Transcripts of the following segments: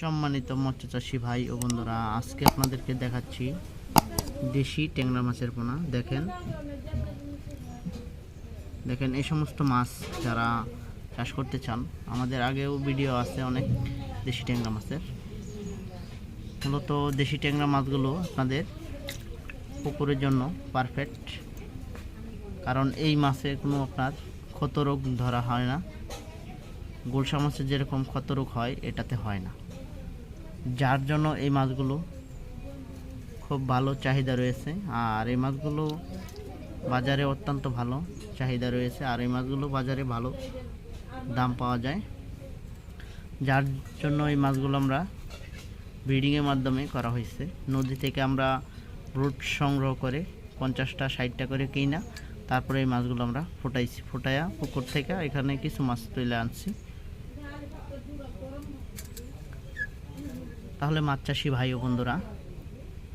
সম্মানিত মৎস্য চাষি ভাই ও বন্ধুরা, আজকে আপনাদেরকে দেখাচ্ছি দেশি ট্যাংরা মাছের পোনা। দেখেন দেখেন এই সমস্ত মাছ যারা চাষ করতে চান। আমাদের আগেও ভিডিও আছে অনেক দেশি ট্যাংরা মাছের। মূলত দেশি ট্যাংরা মাছগুলো আপনাদের পুকুরের জন্য পারফেক্ট কারণ এই মাছে কোনো আপনার ক্ষত রোগ ধরা হয় না। গোলসা মাছের যেরকম ক্ষত রোগ হয়, এটাতে হয় না। যার জন্য এই মাছগুলো খুব ভালো চাহিদা রয়েছে। আর এই মাছগুলো বাজারে অত্যন্ত ভালো চাহিদা রয়েছে। আর এই মাছগুলো বাজারে ভালো দাম পাওয়া যায়। যার জন্য এই মাছগুলো আমরা ব্রিডিংয়ের মাধ্যমে করা হয়েছে। নদী থেকে আমরা রুট সংগ্রহ করে পঞ্চাশটা, ষাটটা করে কিনা, তারপরে এই মাছগুলো আমরা ফুটাইছি। ফুটাইয়া পুকুর থেকে এখানে কিছু মাছ তুলে আনছি। তাহলে মাছ চাষি ভাই ও বন্ধুরা,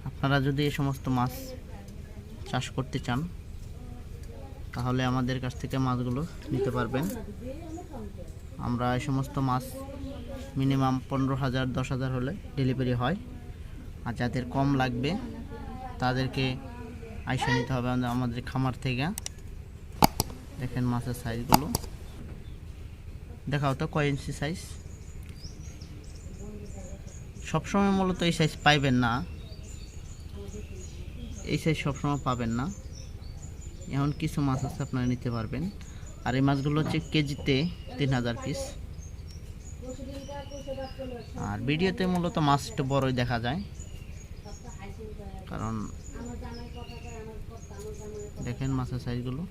আপনারা যদি এই সমস্ত মাছ চাষ করতে চান, তাহলে আমাদের কাছ থেকে মাছগুলো নিতে পারবেন। আমরা এই সমস্ত মাছ মিনিমাম পনেরো হাজার, দশ হাজার হলে ডেলিভারি হয়। আর যাদের কম লাগবে, তাদেরকে আইসা নিতে হবে আমাদের খামার থেকে। দেখেন মাছের সাইজগুলো দেখাও তো কয় ইঞ্চি সাইজ সবসময় মূলত এই সাইজ পাইবেন না। এই সাইজ সবসময় পাবেন না। এমন কিছু মাছ আছে, আপনারা নিতে পারবেন। আর এই মাছগুলো হচ্ছে কেজিতে তিন হাজার পিস আর ভিডিওতে মূলত মাছ একটু বড়ই দেখা যায়। কারণ দেখেন মাছের সাইজগুলো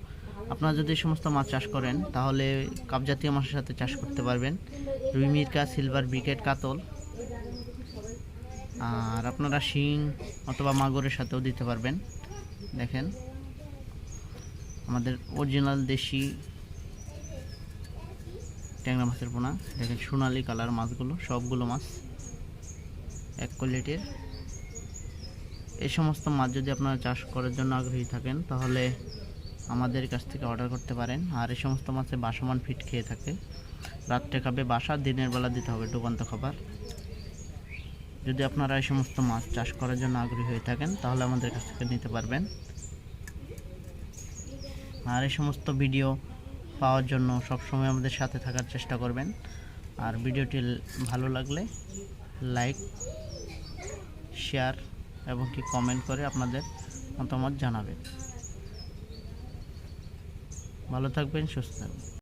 আপনারা যদি সমস্ত মাছ চাষ করেন, তাহলে কাপজাতীয় মাছের সাথে চাষ করতে পারবেন। রুই মিরকা সিলভার ব্রিকেট কাতল। আর আপনারা শিং অথবা মাগুরের সাথেও দিতে পারবেন। দেখেন। আমাদের অরিজিনাল দেশি ট্যাংরা মাছের পোনা। দেখেন, সোনালি কালার মাছগুলো, সবগুলো মাছ এক কোয়ালিটির এই সমস্ত মাছ যদি আপনারা চাষ করার জন্য আগ্রহী থাকেন, তাহলে আমাদের কাছ থেকে অর্ডার করতে পারেন। আর এই সমস্ত মাছে বাসমান ফিট খেয়ে থাকে। রাত্রে খাবে বাসা, দিনের বেলা দিতে হবে ডুবান্ত খাবার। যদি আপনারা এই সমস্ত মাছ চাষ করার জন্য আগ্রহী হয়ে থাকেন, তাহলে আমাদের কাছ থেকে নিতে পারবেন। আর এই সমস্ত ভিডিও পাওয়ার জন্য সবসময় আমাদের সাথে থাকার চেষ্টা করবেন। আর ভিডিওটি ভালো লাগলে লাইক, শেয়ার এবং কি কমেন্ট করে আপনাদের মতামত জানাবেন। ভালো থাকবেন, সুস্থ থাকবেন।